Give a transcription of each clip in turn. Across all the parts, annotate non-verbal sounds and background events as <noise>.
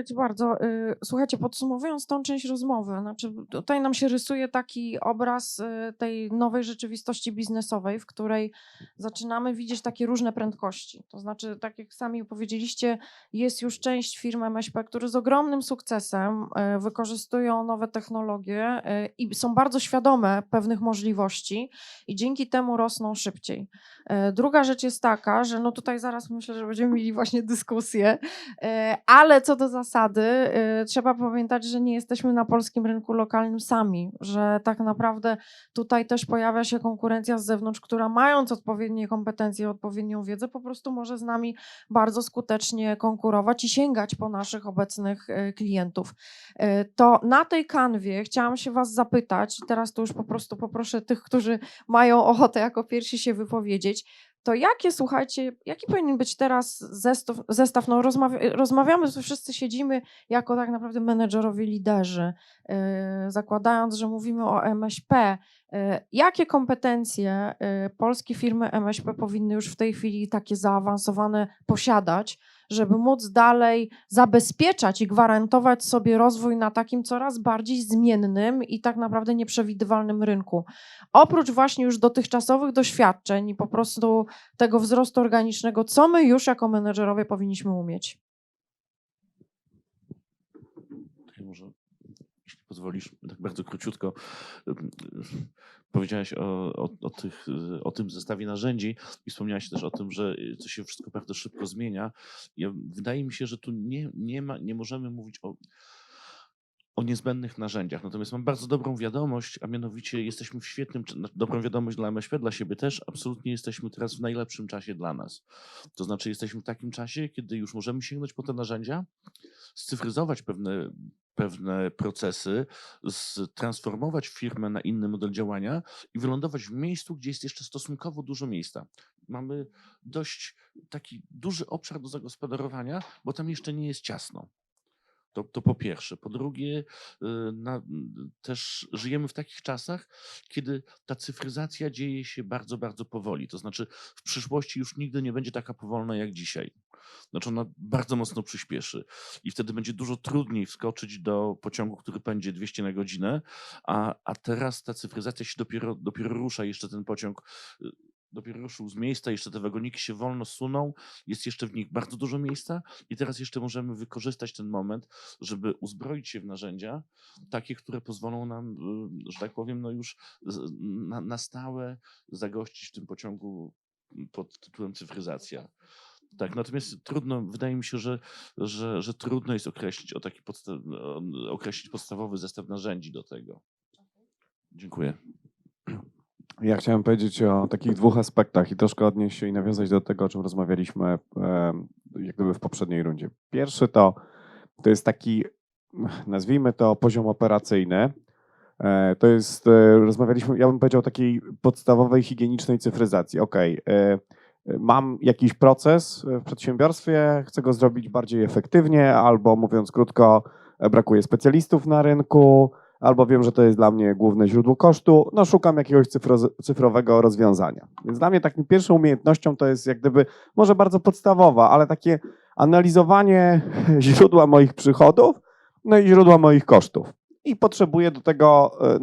dziękuję Ci bardzo. Y, Słuchajcie, podsumowując tą część rozmowy, znaczy tutaj nam się rysuje taki obraz y, tej nowej rzeczywistości biznesowej, w której zaczynamy widzieć takie różne prędkości. To znaczy, tak jak sami powiedzieliście, jest już część firm MŚP, które z ogromnym sukcesem y, wykorzystują nowe technologie i są bardzo świadome pewnych możliwości i dzięki temu rosną szybciej. Druga rzecz jest taka, że no tutaj zaraz myślę, że będziemy mieli właśnie dyskusję, ale co do zasady, e, trzeba pamiętać, że nie jesteśmy na polskim rynku lokalnym sami, że tak naprawdę tutaj też pojawia się konkurencja z zewnątrz, która mając odpowiednie kompetencje, odpowiednią wiedzę, po prostu może z nami bardzo skutecznie konkurować i sięgać po naszych obecnych e, klientów. E, To na tej kanwie chciałam się Was zapytać, teraz to już po prostu poproszę tych, którzy mają ochotę jako pierwsi się wypowiedzieć, to jakie, słuchajcie, jaki powinien być teraz zestaw, zestaw no rozmawia, rozmawiamy, wszyscy siedzimy jako tak naprawdę menedżerowie, liderzy, yy, zakładając, że mówimy o MŚP. Yy, jakie kompetencje yy, polskie firmy MŚP powinny już w tej chwili takie zaawansowane posiadać, żeby móc dalej zabezpieczać i gwarantować sobie rozwój na takim coraz bardziej zmiennym i tak naprawdę nieprzewidywalnym rynku? oprócz właśnie już dotychczasowych doświadczeń i po prostu tego wzrostu organicznego, co my już jako menedżerowie powinniśmy umieć? Może, pozwolisz, tak bardzo króciutko. Powiedziałaś o, o, o, tych, o tym zestawie narzędzi i wspomniałaś też o tym, że to się wszystko bardzo szybko zmienia. Ja, wydaje mi się, że tu nie, nie, ma, nie możemy mówić o, o niezbędnych narzędziach. Natomiast mam bardzo dobrą wiadomość, a mianowicie jesteśmy w świetnym, dobrą wiadomość dla MŚP, dla siebie też, absolutnie jesteśmy teraz w najlepszym czasie dla nas. To znaczy jesteśmy w takim czasie, kiedy już możemy sięgnąć po te narzędzia, scyfryzować pewne, pewne procesy, transformować firmę na inny model działania i wylądować w miejscu, gdzie jest jeszcze stosunkowo dużo miejsca. Mamy dość taki duży obszar do zagospodarowania, bo tam jeszcze nie jest ciasno. To, to po pierwsze. Po drugie, y, na, też żyjemy w takich czasach, kiedy ta cyfryzacja dzieje się bardzo, bardzo powoli. To znaczy, w przyszłości już nigdy nie będzie taka powolna jak dzisiaj. Znaczy, ona bardzo mocno przyspieszy i wtedy będzie dużo trudniej wskoczyć do pociągu, który pędzi 200 na godzinę, a, a teraz ta cyfryzacja się dopiero, dopiero rusza. Jeszcze ten pociąg y, dopiero ruszył z miejsca, jeszcze te wagoniki się wolno suną, jest jeszcze w nich bardzo dużo miejsca i teraz jeszcze możemy wykorzystać ten moment, żeby uzbroić się w narzędzia, takie, które pozwolą nam, y, że tak powiem, no już na, na stałe zagościć w tym pociągu pod tytułem cyfryzacja. Tak, natomiast trudno, wydaje mi się, że, że, że trudno jest określić, o taki podsta- określić podstawowy zestaw narzędzi do tego. Dziękuję. Ja chciałem powiedzieć o takich dwóch aspektach i troszkę odnieść się i nawiązać do tego, o czym rozmawialiśmy jak gdyby w poprzedniej rundzie. Pierwszy to, to jest taki, nazwijmy to poziom operacyjny. E, To jest, e, rozmawialiśmy, ja bym powiedział o takiej podstawowej higienicznej cyfryzacji. Ok, mam jakiś proces w przedsiębiorstwie, chcę go zrobić bardziej efektywnie, albo mówiąc krótko, e, brakuje specjalistów na rynku, albo wiem, że to jest dla mnie główne źródło kosztu, no szukam jakiegoś cyfro, cyfrowego rozwiązania. Więc dla mnie taką pierwszą umiejętnością to jest jak gdyby, może bardzo podstawowa, ale takie analizowanie <laughs> źródła moich przychodów, no i źródła moich kosztów. I potrzebuję do tego e,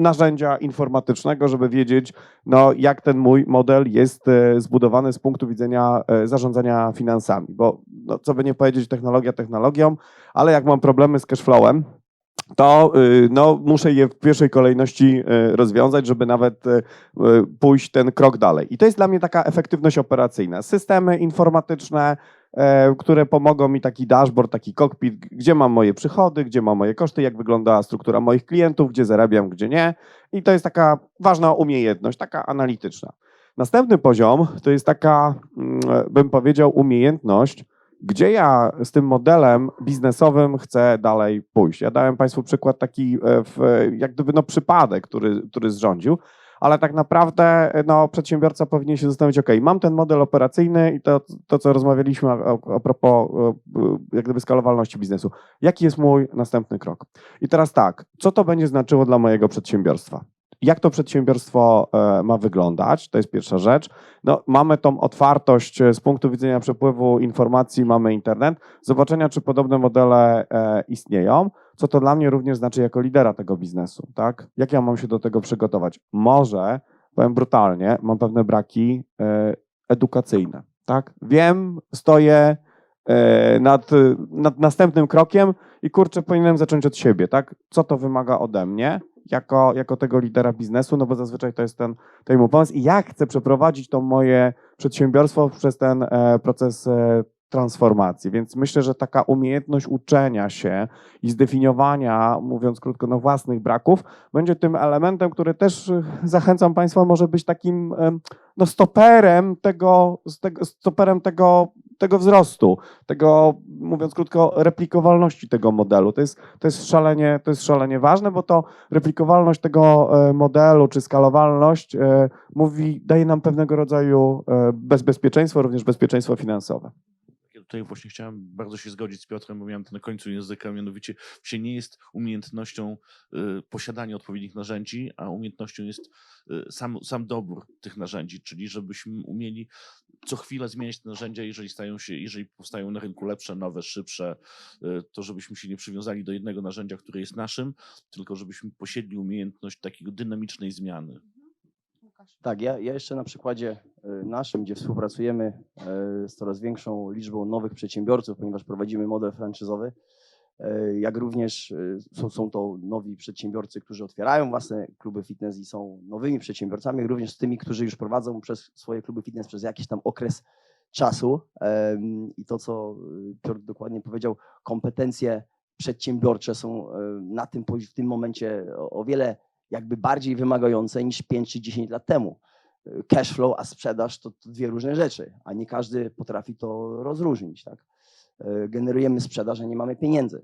narzędzia informatycznego, żeby wiedzieć, no, jak ten mój model jest e, zbudowany z punktu widzenia e, zarządzania finansami. Bo no, co by nie powiedzieć, technologia technologią, ale jak mam problemy z cashflowem, to y, no, muszę je w pierwszej kolejności y, rozwiązać, żeby nawet pójść ten krok dalej. I to jest dla mnie taka efektywność operacyjna. Systemy informatyczne, e, które pomogą mi taki dashboard, taki cockpit, gdzie mam moje przychody, gdzie mam moje koszty, jak wygląda struktura moich klientów, gdzie zarabiam, gdzie nie. I to jest taka ważna umiejętność, taka analityczna. Następny poziom to jest taka, mm, bym powiedział, umiejętność, gdzie ja z tym modelem biznesowym chcę dalej pójść. Ja dałem Państwu przykład taki, e, w, jak gdyby no przypadek, który, który zrządził, ale tak naprawdę no, przedsiębiorca powinien się zastanowić, ok, mam ten model operacyjny i to, to co rozmawialiśmy a, a propos e, jak gdyby skalowalności biznesu. Jaki jest mój następny krok? I teraz tak, co to będzie znaczyło dla mojego przedsiębiorstwa? Jak to przedsiębiorstwo e, ma wyglądać? To jest pierwsza rzecz. No, mamy tą otwartość e, z punktu widzenia przepływu informacji, mamy internet, zobaczenia, czy podobne modele istnieją, co to dla mnie również znaczy jako lidera tego biznesu. Tak? Jak ja mam się do tego przygotować? Może, powiem brutalnie, mam pewne braki e, edukacyjne. Tak? Wiem, stoję e, nad, nad następnym krokiem i kurczę, powinienem zacząć od siebie. Tak? Co to wymaga ode mnie? Jako, jako tego lidera biznesu, no bo zazwyczaj to jest ten, ten mój pomysł i jak chcę przeprowadzić to moje przedsiębiorstwo przez ten e, proces e, transformacji. Więc myślę, że taka umiejętność uczenia się i zdefiniowania, mówiąc krótko, no własnych braków, będzie tym elementem, który też e, zachęcam Państwa, może być takim no, stoperem tego, stoperem tego, tego wzrostu, tego, mówiąc krótko, replikowalności tego modelu. To jest, to jest, szalenie, to jest szalenie ważne, bo to replikowalność tego e, modelu czy skalowalność e, mówi, daje nam pewnego rodzaju e, bez- bezpieczeństwo, również bezpieczeństwo finansowe. Tutaj właśnie chciałem bardzo się zgodzić z Piotrem, bo miałem to na końcu języka, mianowicie się nie jest umiejętnością y, posiadania odpowiednich narzędzi, a umiejętnością jest y, sam, sam dobór tych narzędzi, czyli żebyśmy umieli co chwilę zmieniać te narzędzia, jeżeli stają się, jeżeli powstają na rynku lepsze, nowe, szybsze, y, to żebyśmy się nie przywiązali do jednego narzędzia, które jest naszym, tylko żebyśmy posiedli umiejętność takiego dynamicznej zmiany. Tak, ja, ja jeszcze na przykładzie y, naszym, gdzie współpracujemy y, z coraz większą liczbą nowych przedsiębiorców, ponieważ prowadzimy model franczyzowy, y, jak również są, są to nowi przedsiębiorcy, którzy otwierają własne kluby fitness i są nowymi przedsiębiorcami, jak również z tymi, którzy już prowadzą przez swoje kluby fitness przez jakiś tam okres czasu. I to, co Piotr dokładnie powiedział, kompetencje przedsiębiorcze są na tym, w tym momencie o wiele jakby bardziej wymagające niż 5 czy 10 lat temu. Cash flow, a sprzedaż to, to dwie różne rzeczy, a nie każdy potrafi to rozróżnić. Tak? Generujemy sprzedaż, a nie mamy pieniędzy.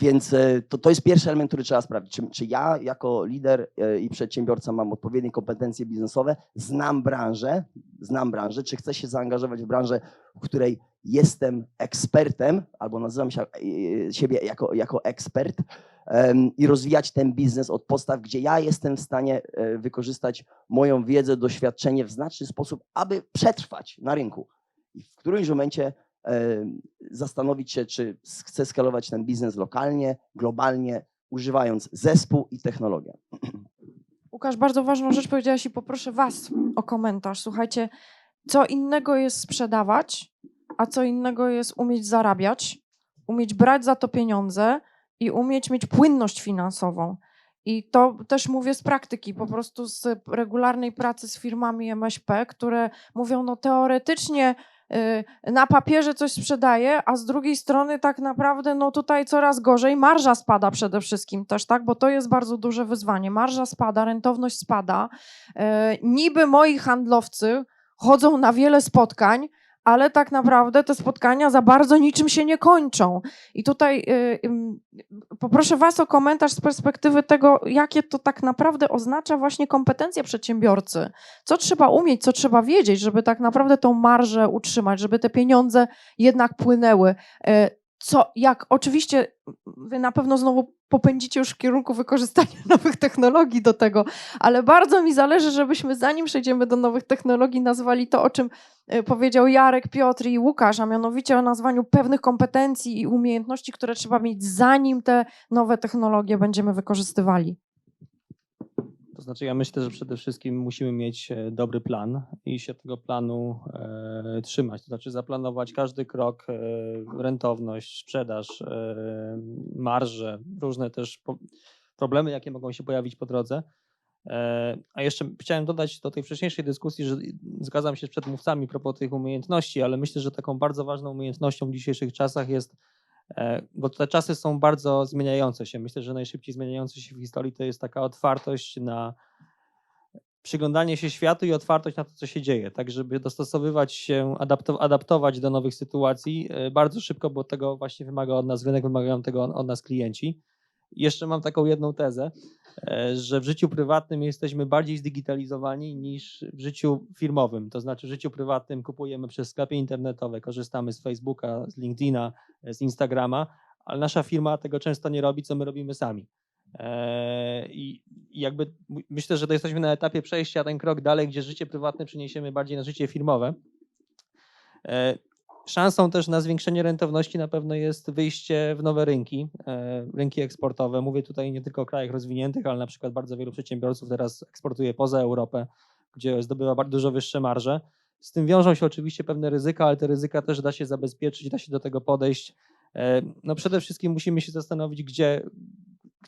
Więc y, to, to jest pierwszy element, który trzeba sprawdzić. Czy, czy ja jako lider y, i przedsiębiorca mam odpowiednie kompetencje biznesowe, znam branżę, znam branżę, czy chcę się zaangażować w branżę, w której jestem ekspertem, albo nazywam się, y, siebie jako, jako ekspert, i rozwijać ten biznes od podstaw, gdzie ja jestem w stanie e, wykorzystać moją wiedzę, doświadczenie w znaczny sposób, aby przetrwać na rynku. I w którymś momencie em, zastanowić się, czy chcę skalować ten biznes lokalnie, globalnie, używając zespół i technologię. <clears throat> Łukasz, bardzo ważną rzecz powiedziałaś i poproszę Was o komentarz. Słuchajcie, co innego jest sprzedawać, a co innego jest umieć zarabiać, umieć brać za to pieniądze i umieć mieć płynność finansową. I to też mówię z praktyki, po prostu z regularnej pracy z firmami MŚP, które mówią, no teoretycznie y, na papierze coś sprzedaję, a z drugiej strony tak naprawdę no tutaj coraz gorzej, marża spada przede wszystkim też, tak, bo to jest bardzo duże wyzwanie. Marża spada, rentowność spada. E, niby moi handlowcy chodzą na wiele spotkań, ale tak naprawdę te spotkania za bardzo niczym się nie kończą. I tutaj y, poproszę Was o komentarz z perspektywy tego, jakie to tak naprawdę oznacza właśnie kompetencje przedsiębiorcy. Co trzeba umieć, co trzeba wiedzieć, żeby tak naprawdę tą marżę utrzymać, żeby te pieniądze jednak płynęły. Co, jak oczywiście Wy na pewno znowu popędzicie już w kierunku wykorzystania <laughs> nowych technologii do tego, ale bardzo mi zależy, żebyśmy zanim przejdziemy do nowych technologii, nazwali to, o czym e, powiedział Jarek, Piotr i Łukasz, a mianowicie o nazwaniu pewnych kompetencji i umiejętności, które trzeba mieć, zanim te nowe technologie będziemy wykorzystywali. To znaczy, ja myślę, że przede wszystkim musimy mieć e, dobry plan i się tego planu e, trzymać. To znaczy, zaplanować każdy krok, e, rentowność, sprzedaż, e, marże, różne też po, problemy, jakie mogą się pojawić po drodze. E, a jeszcze chciałem dodać do tej wcześniejszej dyskusji, że zgadzam się z przedmówcami propos tych umiejętności, ale myślę, że taką bardzo ważną umiejętnością w dzisiejszych czasach jest bo te czasy są bardzo zmieniające się. Myślę, że najszybciej zmieniające się w historii to jest taka otwartość na przyglądanie się światu i otwartość na to, co się dzieje, tak żeby dostosowywać się, adapto- adaptować do nowych sytuacji e, bardzo szybko, bo tego właśnie wymaga od nas rynek, wymagają tego od nas klienci. Jeszcze mam taką jedną tezę, e, że w życiu prywatnym jesteśmy bardziej zdigitalizowani niż w życiu firmowym. To znaczy w życiu prywatnym kupujemy przez sklepy internetowe, korzystamy z Facebooka, z LinkedIna, z Instagrama, ale nasza firma tego często nie robi, co my robimy sami. E, I jakby myślę, że to jesteśmy na etapie przejścia ten krok dalej, gdzie życie prywatne przeniesiemy bardziej na życie firmowe. Szansą też na zwiększenie rentowności na pewno jest wyjście w nowe rynki, e, rynki eksportowe. Mówię tutaj nie tylko o krajach rozwiniętych, ale na przykład bardzo wielu przedsiębiorców teraz eksportuje poza Europę, gdzie zdobywa bardzo dużo wyższe marże. Z tym wiążą się oczywiście pewne ryzyka, ale te ryzyka też da się zabezpieczyć, da się do tego podejść. E, No przede wszystkim musimy się zastanowić, gdzie,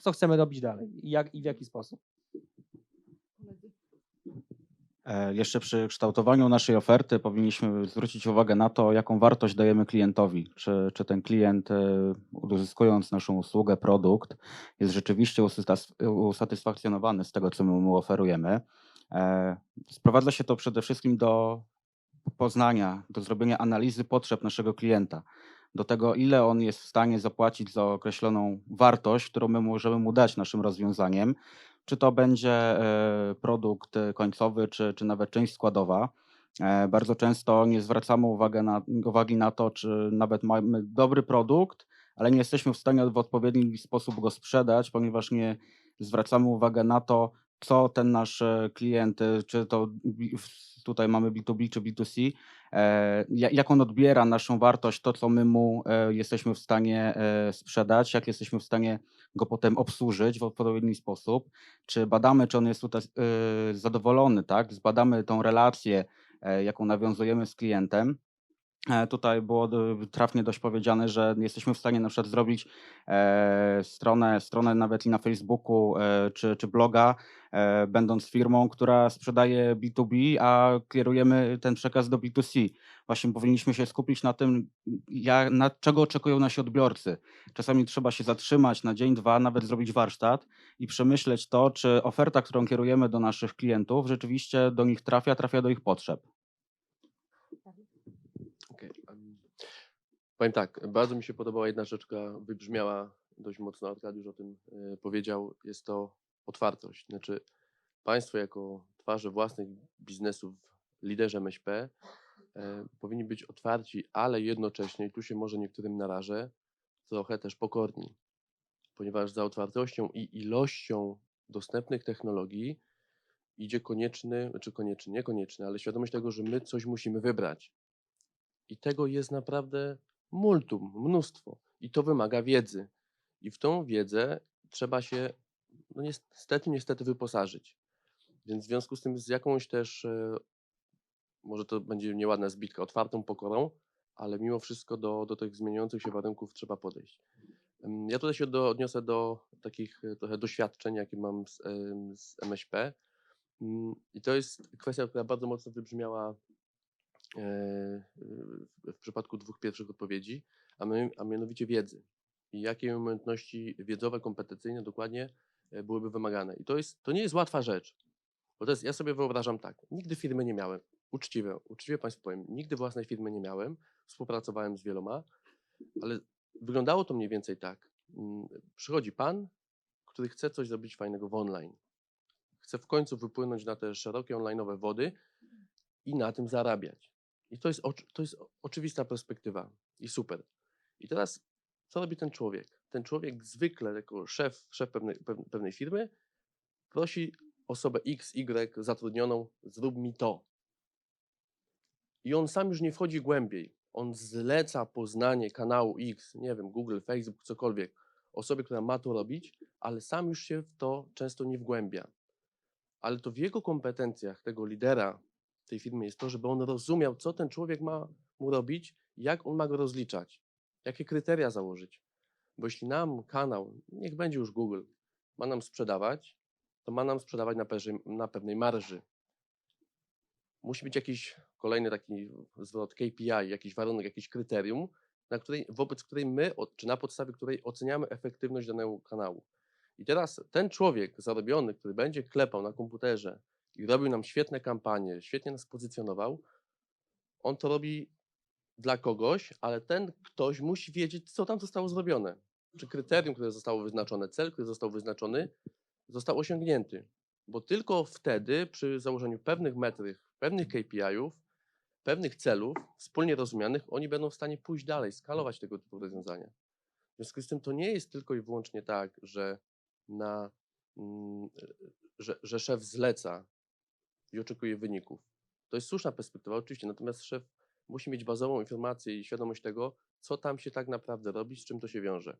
co chcemy robić dalej jak, i w jaki sposób. E, Jeszcze przy kształtowaniu naszej oferty powinniśmy zwrócić uwagę na to, jaką wartość dajemy klientowi. Czy, czy ten klient, e, uzyskując naszą usługę, produkt, jest rzeczywiście usatys- usatysfakcjonowany z tego, co mu oferujemy. E, Sprowadza się to przede wszystkim do poznania, do zrobienia analizy potrzeb naszego klienta, do tego, ile on jest w stanie zapłacić za określoną wartość, którą my możemy mu dać naszym rozwiązaniem, czy to będzie e, produkt końcowy, czy, czy nawet część składowa. E, Bardzo często nie zwracamy uwagi na, uwagi na to, czy nawet mamy dobry produkt, ale nie jesteśmy w stanie w odpowiedni sposób go sprzedać, ponieważ nie zwracamy uwagi na to, co ten nasz e, klient, e, czy to tutaj mamy B2B czy B2C, e, ja- jak on odbiera naszą wartość, to co my mu jesteśmy w stanie sprzedać, jak jesteśmy w stanie go potem obsłużyć w odpowiedni sposób, czy badamy, czy on jest tutaj zadowolony, tak? Zbadamy tą relację, jaką nawiązujemy z klientem. E, Tutaj było do- trafnie dość powiedziane, że jesteśmy w stanie na przykład zrobić e, stronę, stronę nawet i na Facebooku e, czy, czy bloga, e, będąc firmą, która sprzedaje B2B, a kierujemy ten przekaz do B2C. Właśnie powinniśmy się skupić na tym, jak, na czego oczekują nasi odbiorcy. Czasami trzeba się zatrzymać na dzień, dwa, nawet zrobić warsztat i przemyśleć to, czy oferta, którą kierujemy do naszych klientów, rzeczywiście do nich trafia, trafia do ich potrzeb. Okej. em, Powiem tak, bardzo mi się podobała jedna rzecz, która wybrzmiała dość mocno, Arkadiusz o tym e, powiedział, jest to otwartość. Znaczy, Państwo jako twarze własnych biznesów, liderzy MŚP, e, powinni być otwarci, ale jednocześnie, i tu się może niektórym narażę, trochę też pokorni, ponieważ za otwartością i ilością dostępnych technologii idzie konieczny, czy konieczny, niekonieczny, ale świadomość tego, że my coś musimy wybrać. I tego jest naprawdę multum, mnóstwo. I to wymaga wiedzy. I w tą wiedzę trzeba się, no niestety, niestety wyposażyć. Więc w związku z tym, z jakąś też, e, może to będzie nieładna zbitka, otwartą pokorą, ale mimo wszystko do, do tych zmieniających się warunków trzeba podejść. Ja tutaj się do, odniosę do takich e, trochę doświadczeń, jakie mam z, z MŚP. Mm, I to jest kwestia, która bardzo mocno wybrzmiała w w przypadku dwóch pierwszych odpowiedzi, a, my, a mianowicie wiedzy. I jakie umiejętności wiedzowe, kompetencyjne dokładnie e, byłyby wymagane. I to, jest, to nie jest łatwa rzecz. Bo to jest, ja sobie wyobrażam tak, nigdy firmy nie miałem, uczciwe, uczciwie Państwu powiem, nigdy własnej firmy nie miałem, współpracowałem z wieloma, ale wyglądało to mniej więcej tak. mm, Przychodzi Pan, który chce coś zrobić fajnego w online. Chce w końcu wypłynąć na te szerokie online'owe wody i na tym zarabiać. I to jest, to jest oczywista perspektywa i super. I teraz co robi ten człowiek? Ten człowiek zwykle jako szef, szef pewnej, pew- pewnej firmy prosi osobę X, Y zatrudnioną, zrób mi to. I on sam już nie wchodzi głębiej. On zleca poznanie kanału X, nie wiem, Google, Facebook, cokolwiek, osobie, która ma to robić, ale sam już się w to często nie wgłębia. Ale to w jego kompetencjach tego lidera tej firmy jest to, żeby on rozumiał, co ten człowiek ma mu robić, jak on ma go rozliczać, jakie kryteria założyć. Bo jeśli nam kanał, niech będzie już Google, ma nam sprzedawać, to ma nam sprzedawać na, pewnej- na pewnej marży. Musi być jakiś kolejny taki zwrot KPI, jakiś warunek, jakiś kryterium, na której, wobec której my, czy na podstawie której oceniamy efektywność danego kanału. I teraz ten człowiek zarobiony, który będzie klepał na komputerze i robił nam świetne kampanie, świetnie nas pozycjonował, on to robi dla kogoś, ale ten ktoś musi wiedzieć, co tam zostało zrobione. Czy kryterium, które zostało wyznaczone, cel, który został wyznaczony, został osiągnięty. Bo tylko wtedy, przy założeniu pewnych metryk, pewnych KPI-ów, pewnych celów wspólnie rozumianych, oni będą w stanie pójść dalej, skalować tego typu rozwiązania. W związku z tym to nie jest tylko i wyłącznie tak, że na, mm, że, że szef zleca i oczekuje wyników. To jest słuszna perspektywa, oczywiście, natomiast szef musi mieć bazową informację i świadomość tego, co tam się tak naprawdę robi, z czym to się wiąże.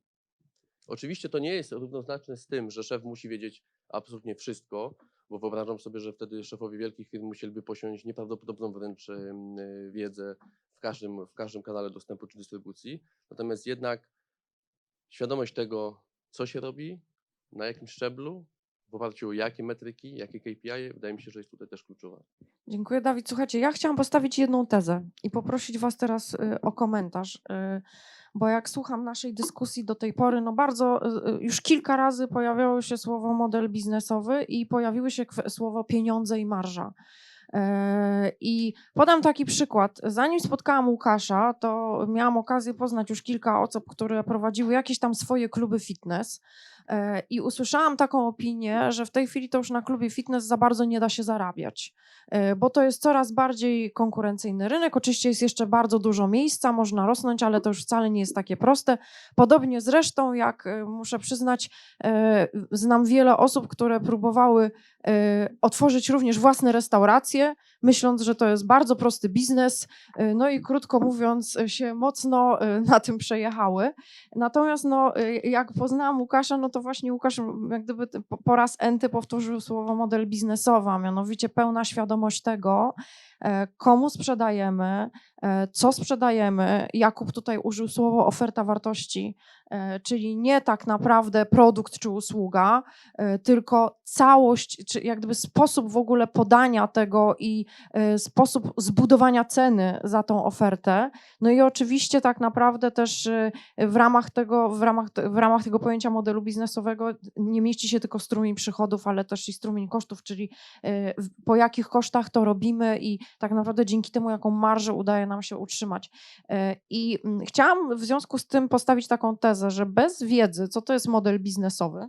Oczywiście to nie jest równoznaczne z tym, że szef musi wiedzieć absolutnie wszystko, bo wyobrażam sobie, że wtedy szefowie wielkich firm musieliby posiąść nieprawdopodobną wręcz wiedzę w każdym, w każdym kanale dostępu czy dystrybucji. Natomiast jednak świadomość tego, co się robi, na jakim szczeblu, w oparciu o jakie metryki, jakie KPI, wydaje mi się, że jest tutaj też kluczowa. Dziękuję, Dawid. Słuchajcie, ja chciałam postawić jedną tezę i poprosić Was teraz y, o komentarz, y, bo jak słucham naszej dyskusji do tej pory, no bardzo y, już kilka razy pojawiało się słowo model biznesowy i pojawiły się słowo pieniądze i marża. E, I podam taki przykład. Zanim spotkałam Łukasza, to miałam okazję poznać już kilka osób, które prowadziły jakieś tam swoje kluby fitness. E, I usłyszałam taką opinię, że w tej chwili to już na klubie fitness za bardzo nie da się zarabiać, e, bo to jest coraz bardziej konkurencyjny rynek. Oczywiście jest jeszcze bardzo dużo miejsca, można rosnąć, ale to już wcale nie jest takie proste. Podobnie zresztą, jak e, muszę przyznać, znam wiele osób, które próbowały otworzyć również własne restauracje, myśląc, że to jest bardzo prosty biznes. e, No i krótko mówiąc, się mocno e, <laughs> na tym przejechały. Natomiast no, y, jak poznałam Łukasza, no to właśnie Łukasz jak gdyby po- raz enty powtórzył słowo model biznesowy, a mianowicie pełna świadomość tego, komu sprzedajemy, e, co sprzedajemy. Jakub tutaj użył słowa oferta wartości, e, czyli nie tak naprawdę produkt czy usługa, e, tylko całość, czy jak gdyby sposób w ogóle podania tego i e, sposób zbudowania ceny za tą ofertę. No i oczywiście tak naprawdę też e, w ramach tego, w ramach, w ramach tego pojęcia modelu biznesowego nie mieści się tylko strumień przychodów, ale też i strumień kosztów, czyli e, po jakich kosztach to robimy i tak naprawdę dzięki temu, jaką marżę udaje nam się utrzymać. E, I mm, chciałam w związku z tym postawić taką tezę, że bez wiedzy, co to jest model biznesowy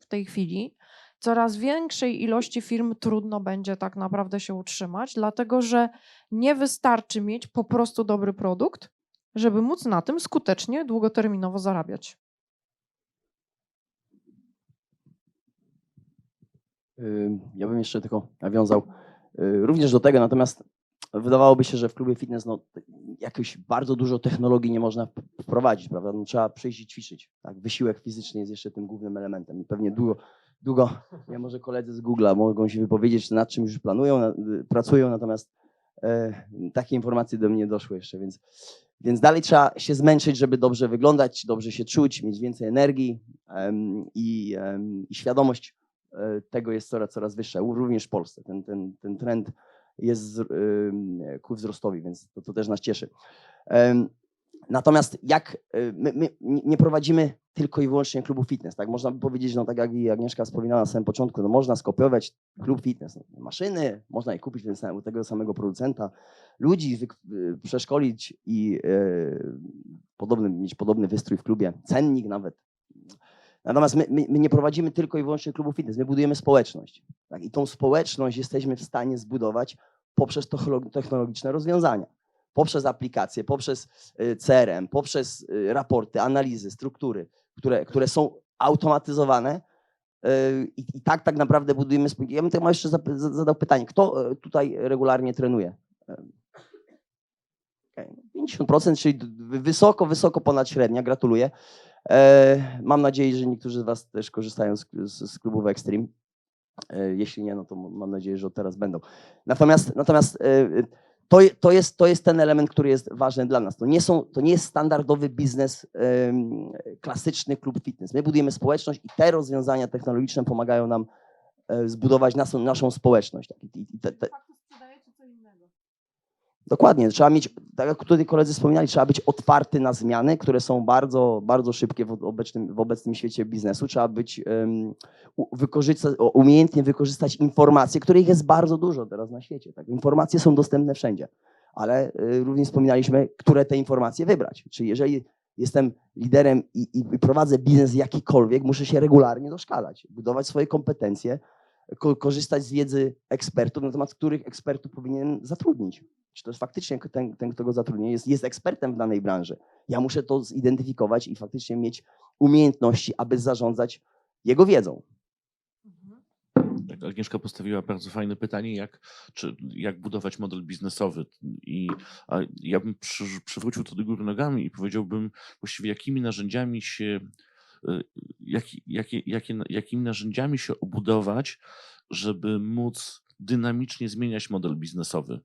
w tej chwili, coraz większej ilości firm trudno będzie tak naprawdę się utrzymać, dlatego że nie wystarczy mieć po prostu dobry produkt, żeby móc na tym skutecznie, długoterminowo zarabiać. Ja bym jeszcze tylko nawiązał również do tego, natomiast wydawałoby się, że w klubie fitness no, jakoś bardzo dużo technologii nie można wp- wprowadzić, prawda? No, trzeba przyjść i ćwiczyć. Tak? Wysiłek fizyczny jest jeszcze tym głównym elementem i pewnie długo, długo ja może koledzy z Google'a mogą się wypowiedzieć, nad czym już planują, y, pracują, natomiast e, takie informacje do mnie doszły jeszcze, więc, więc dalej trzeba się zmęczyć, żeby dobrze wyglądać, dobrze się czuć, mieć więcej energii i, em, i świadomość e, tego jest coraz, coraz wyższa, również w Polsce. Ten, ten, ten trend jest ym, ku wzrostowi, więc to, to też nas cieszy. Natomiast jak y, my, my nie prowadzimy tylko i wyłącznie klubu fitness, tak? Można by powiedzieć, no tak jak i Agnieszka wspominała na samym początku, no można skopiować klub fitness, no, maszyny, można je kupić u tego samego producenta, ludzi wyk- y, przeszkolić i y, podobny, mieć podobny wystrój w klubie, cennik nawet. Natomiast my, my, my nie prowadzimy tylko i wyłącznie klubu fitness, my budujemy społeczność. Tak? I tą społeczność jesteśmy w stanie zbudować poprzez technolo- technologiczne rozwiązania. Poprzez aplikacje, poprzez y, CRM, poprzez y, raporty, analizy, struktury, które, które są automatyzowane. y, I, I tak tak naprawdę budujemy. Ja bym tylko jeszcze zadał pytanie, kto tutaj regularnie trenuje? Em, okej, 50%, czyli wysoko, wysoko ponad średnia. Gratuluję. E, Mam nadzieję, że niektórzy z Was też korzystają z, z, z klubów Extreme. E, Jeśli nie, no to mam nadzieję, że od teraz będą. Natomiast, natomiast e, to, to, jest, to jest ten element, który jest ważny dla nas. To nie, są, to nie jest standardowy biznes, klasyczny klub fitness. My budujemy społeczność i te rozwiązania technologiczne pomagają nam zbudować naszą, naszą społeczność. Tak, i- i te, te, Dokładnie, trzeba mieć, tak jak tutaj koledzy wspominali, trzeba być otwarty na zmiany, które są bardzo, bardzo szybkie w obecnym, w obecnym świecie biznesu. Trzeba być, um, wykorzystać, umiejętnie wykorzystać informacje, których jest bardzo dużo teraz na świecie. Tak? Informacje są dostępne wszędzie, ale y, również wspominaliśmy, które te informacje wybrać. Czyli jeżeli jestem liderem i, i, prowadzę biznes jakikolwiek, muszę się regularnie doszkalać, budować swoje kompetencje, ko- korzystać z wiedzy ekspertów, na temat których ekspertów powinien zatrudnić czy to jest faktycznie ten, ten kto go zatrudnia, jest, jest ekspertem w danej branży. Ja muszę to zidentyfikować i faktycznie mieć umiejętności, aby zarządzać jego wiedzą. Jak Agnieszka postawiła bardzo fajne pytanie, jak, czy, jak budować model biznesowy. I ja bym przy, przywrócił to do góry nogami i powiedziałbym właściwie, jakimi narzędziami się, jaki, jakie, jakie, jakimi narzędziami się obudować, żeby móc dynamicznie zmieniać model biznesowy.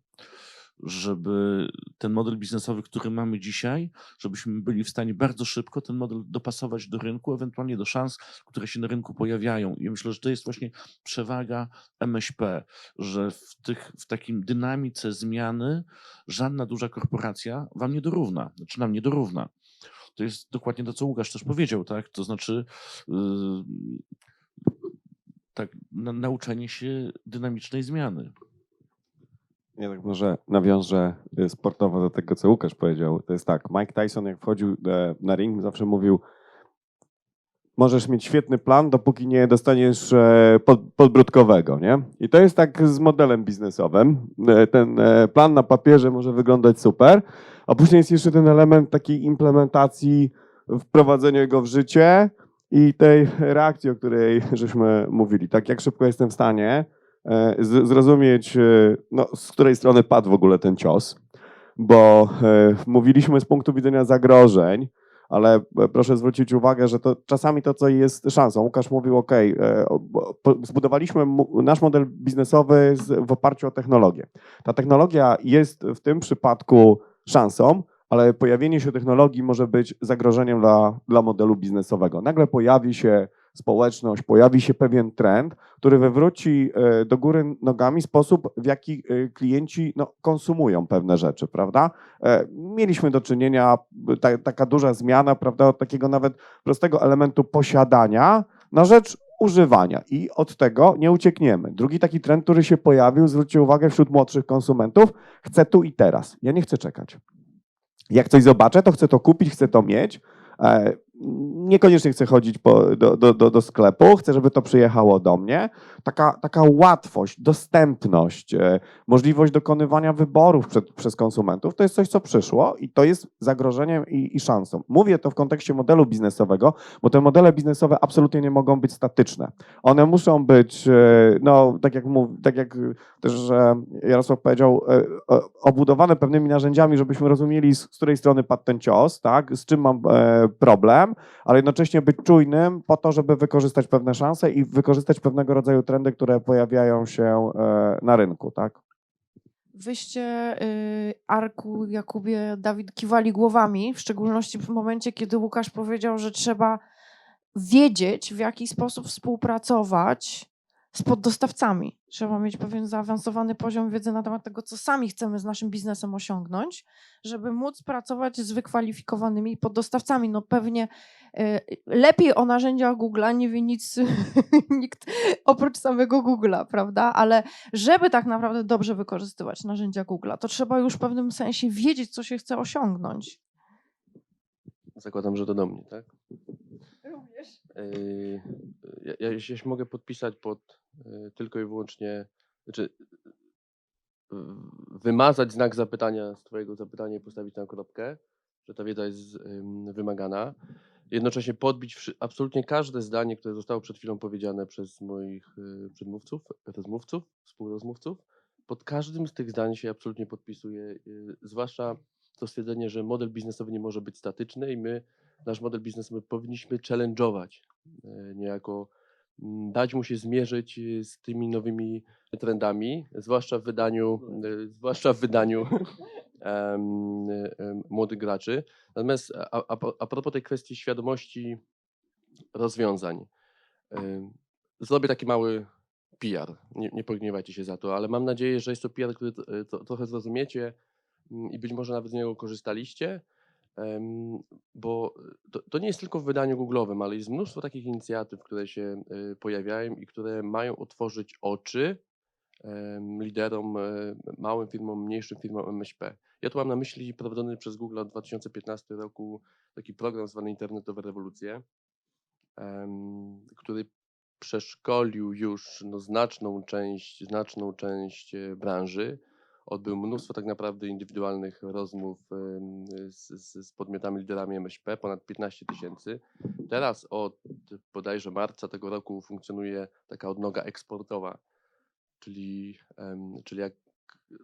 Żeby ten model biznesowy, który mamy dzisiaj, żebyśmy byli w stanie bardzo szybko ten model dopasować do rynku, ewentualnie do szans, które się na rynku pojawiają. I myślę, że to jest właśnie przewaga MŚP, że w, tych, w takim dynamice zmiany żadna duża korporacja wam nie dorówna, znaczy nam nie dorówna. To jest dokładnie to, co Łukasz też powiedział, tak? To znaczy yy, tak, na, nauczenie się dynamicznej zmiany. Ja tak może nawiążę y, sportowo do tego, co Łukasz powiedział. To jest tak, Mike Tyson jak wchodził e, na ring, zawsze mówił możesz mieć świetny plan, dopóki nie dostaniesz e, pod, podbródkowego, nie? I to jest tak z modelem biznesowym. E, Ten e, plan na papierze może wyglądać super, a później jest jeszcze ten element takiej implementacji, wprowadzenia go w życie i tej reakcji, o której żeśmy mówili. Tak jak szybko jestem w stanie zrozumieć, no, z której strony padł w ogóle ten cios, bo mówiliśmy z punktu widzenia zagrożeń, ale e, proszę zwrócić uwagę, że to czasami to, co jest szansą. Łukasz mówił, OK, zbudowaliśmy mu- nasz model biznesowy w oparciu o technologię. Ta technologia jest w tym przypadku szansą, ale pojawienie się technologii może być zagrożeniem dla, dla modelu biznesowego. Nagle pojawi się społeczność, pojawi się pewien trend, który wywróci e, do góry nogami sposób, w jaki e, klienci no, konsumują pewne rzeczy, prawda? E, Mieliśmy do czynienia, ta, taka duża zmiana, prawda, od takiego nawet prostego elementu posiadania na rzecz używania i od tego nie uciekniemy. Drugi taki trend, który się pojawił, zwróćcie uwagę wśród młodszych konsumentów, chcę tu i teraz. Ja nie chcę czekać. Jak coś zobaczę, to chcę to kupić, chcę to mieć. Niekoniecznie chcę chodzić po, do, do, do, do sklepu, chcę, żeby to przyjechało do mnie. Taka, taka łatwość, dostępność, e, możliwość dokonywania wyborów przed, przez konsumentów, to jest coś, co przyszło i to jest zagrożeniem i, i szansą. Mówię to w kontekście modelu biznesowego, bo te modele biznesowe absolutnie nie mogą być statyczne. One muszą być, e, no, tak jak, mów, tak jak też Jarosław powiedział, e, obudowane pewnymi narzędziami, żebyśmy rozumieli, z której strony padł ten cios, tak, z czym mam e, ale jednocześnie być czujnym po to, żeby wykorzystać pewne szanse i wykorzystać pewnego rodzaju trendy, które pojawiają się e, na rynku, tak. Wyście, y, Arku, Jakubie, Dawid kiwali głowami, w szczególności w momencie, kiedy Łukasz powiedział, że trzeba wiedzieć, w jaki sposób współpracować z poddostawcami. Trzeba mieć pewien zaawansowany poziom wiedzy na temat tego, co sami chcemy z naszym biznesem osiągnąć, żeby móc pracować z wykwalifikowanymi poddostawcami. No pewnie y, lepiej o narzędziach Google'a nie wie nic <laughs> nikt oprócz samego Google'a, prawda? Ale żeby tak naprawdę dobrze wykorzystywać narzędzia Google'a, to trzeba już w pewnym sensie wiedzieć, co się chce osiągnąć. Zakładam, że to do mnie, tak? Również. Yy, ja, ja się mogę podpisać pod yy, tylko i wyłącznie, znaczy wymazać znak zapytania z Twojego zapytania i postawić na kropkę, że ta wiedza jest ym, wymagana. Jednocześnie podbić absolutnie każde zdanie, które zostało przed chwilą powiedziane przez moich yy, przedmówców, rozmówców, współrozmówców. Pod każdym z tych zdań się absolutnie podpisuję, yy, zwłaszcza to stwierdzenie, że model biznesowy nie może być statyczny i my nasz model biznesowy powinniśmy challenge'ować, e, niejako dać mu się zmierzyć e, z tymi nowymi trendami, zwłaszcza w wydaniu, e, zwłaszcza w wydaniu <laughs> młodych graczy. Natomiast a, a, a propos tej kwestii świadomości rozwiązań, zrobię taki mały PR, nie, nie pogniewajcie się za to, ale mam nadzieję, że jest to PR, który t- to, trochę zrozumiecie i być może nawet z niego korzystaliście. Bo to, to nie jest tylko w wydaniu Google'owym, ale jest mnóstwo takich inicjatyw, które się y, pojawiają i które mają otworzyć oczy liderom, e, małym firmom, mniejszym firmom MŚP. Ja tu mam na myśli prowadzony przez Google od 2015 roku taki program zwany Internetowe Rewolucje, który przeszkolił już no, znaczną część, znaczną część e, branży odbył mnóstwo tak naprawdę indywidualnych rozmów z, z, z podmiotami liderami MŚP, ponad 15 tysięcy. Teraz od bodajże marca tego roku funkcjonuje taka odnoga eksportowa, czyli, czyli jak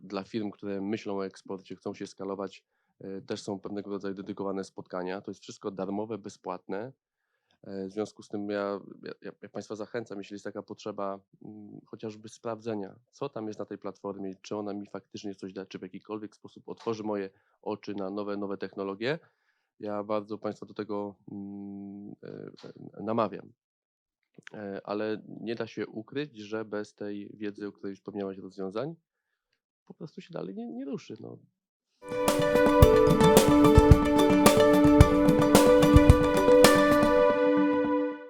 dla firm, które myślą o eksporcie, chcą się skalować, e, też są pewnego rodzaju dedykowane spotkania. To jest wszystko darmowe, bezpłatne. W związku z tym ja, ja, ja- ja Państwa zachęcam, jeśli jest taka potrzeba mm, chociażby sprawdzenia, co tam jest na tej platformie, czy ona mi faktycznie coś da, czy w jakikolwiek sposób otworzy moje oczy na nowe, nowe technologie. Ja bardzo Państwa do tego mm, e, e, namawiam. E, Ale nie da się ukryć, że bez tej wiedzy, o której wspomniałaś, rozwiązań, po prostu się dalej nie, nie ruszy. No.